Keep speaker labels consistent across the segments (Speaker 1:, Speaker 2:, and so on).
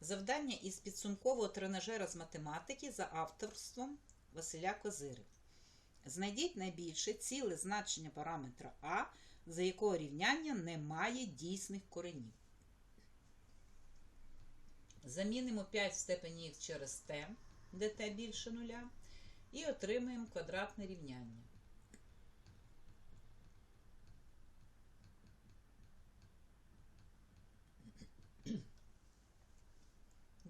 Speaker 1: Завдання із підсумкового тренажера з математики за авторством Василя Козири. Знайдіть найбільше ціле значення параметра А, за якого рівняння немає дійсних коренів. Замінимо 5 в степені х через t, де t більше нуля, і отримаємо квадратне рівняння.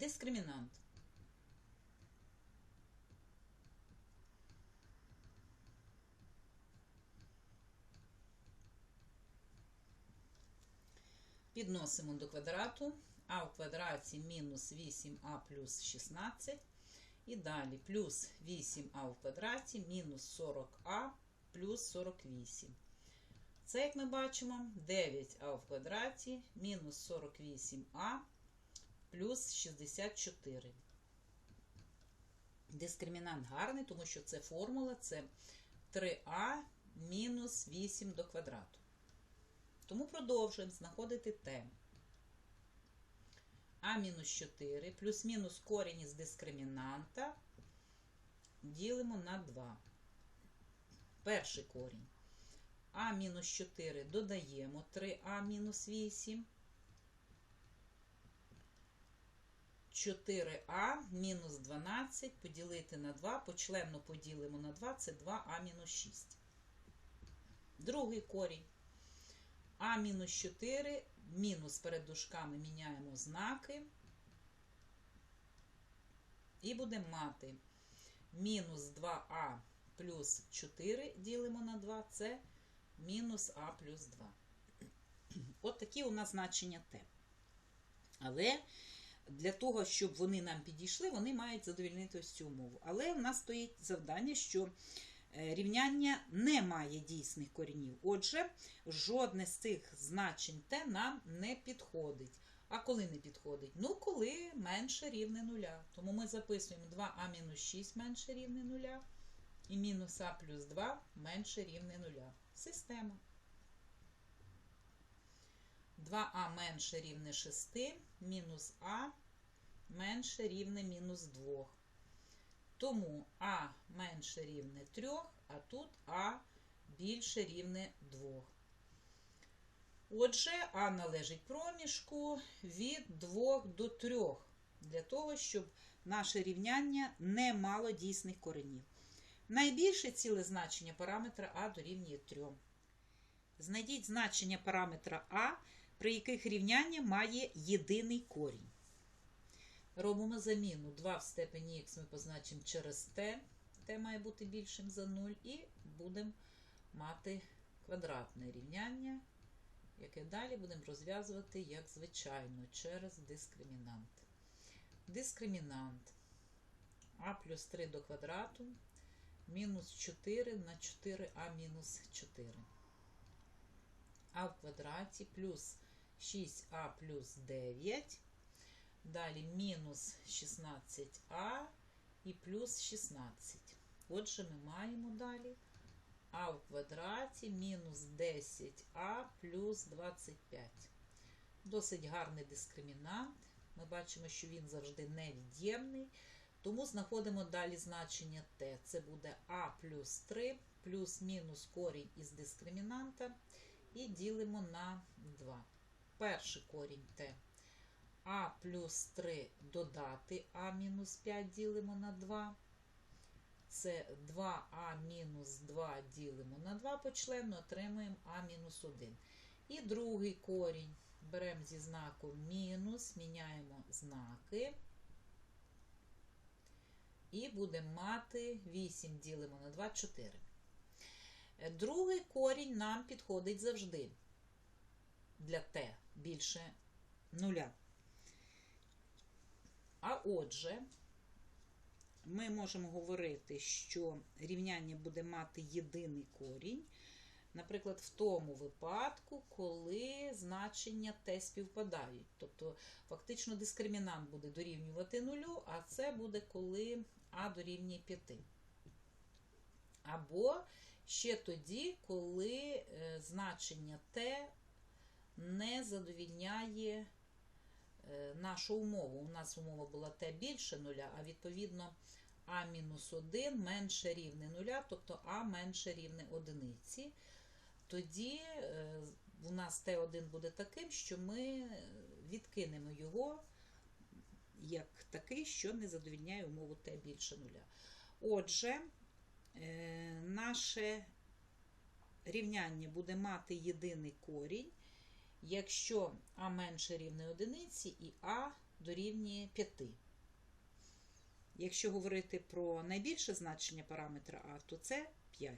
Speaker 1: Дискримінант. Підносимо до квадрату. А в квадраті мінус 8а плюс 16. І далі плюс 8а в квадраті мінус 40а плюс 48. Це, як ми бачимо, 9а в квадраті мінус 48а плюс 64. Дискримінант гарний, тому що це формула, це 3а мінус 8 до квадрату. Тому продовжуємо знаходити t. А мінус 4 плюс-мінус корінь із дискримінанта ділимо на 2. Перший корінь. А мінус 4 додаємо 3а мінус 8. 4а мінус 12 поділити на 2, почленно поділимо на 2, це 2а мінус 6. Другий корінь. А мінус 4, мінус перед дужками міняємо знаки. І будемо мати мінус 2а плюс 4 ділимо на 2, це мінус а плюс 2. От такі у нас значення Т. Але для того, щоб вони нам підійшли, вони мають задовільнити ось цю умову. Але в нас стоїть завдання, що рівняння не має дійсних коренів. Отже, жодне з цих значень Т нам не підходить. А коли не підходить? Ну, коли менше рівне нуля. Тому ми записуємо 2а мінус 6 менше рівне нуля. І мінус а плюс 2 менше рівне нуля. Система. 2а менше рівне 6, мінус а менше рівне мінус 2. Тому а менше рівне 3, а тут а більше рівне 2. Отже, а належить проміжку від 2 до 3, для того, щоб наше рівняння не мало дійсних коренів. Найбільше ціле значення параметра а дорівнює 3. Знайдіть значення параметра а, при яких рівняння має єдиний корінь. Робимо заміну 2 в степені х ми позначимо через t, t має бути більшим за 0, і будемо мати квадратне рівняння, яке далі будемо розв'язувати, як звичайно, через дискримінант. Дискримінант а плюс 3 до квадрату мінус 4 на 4а мінус 4. А в квадраті плюс 6а плюс 9. Далі мінус 16а і плюс 16. Отже, ми маємо далі а в квадраті мінус 10а плюс 25. Досить гарний дискримінант. Ми бачимо, що він завжди невід'ємний. Тому знаходимо далі значення t. Це буде а плюс 3 плюс мінус корінь із дискримінанта. І ділимо на 2. Перший корінь t. А плюс 3 додати А мінус 5 ділимо на 2. Це 2а мінус 2 ділимо на 2 почленно, отримуємо А мінус 1. І другий корінь беремо зі знаком мінус, міняємо знаки. І будемо мати 8 ділимо на 2, 4. Другий корінь нам підходить завжди для t більше нуля. А отже, ми можемо говорити, що рівняння буде мати єдиний корінь, наприклад, в тому випадку, коли значення t співпадають. Тобто, фактично, дискримінант буде дорівнювати нулю, а це буде коли а дорівнює 5. Або ще тоді, коли значення t не задовільняє е, нашу умову. У нас умова була t більше нуля, а відповідно А-1 менше рівне нуля, тобто а менше рівне одиниці. Тоді е, у нас t1 буде таким, що ми відкинемо його як такий, що не задовільняє умову t більше нуля. Отже, е, наше рівняння буде мати єдиний корінь, якщо а менше рівне одиниці і а дорівнює 5. Якщо говорити про найбільше значення параметра а, то це 5.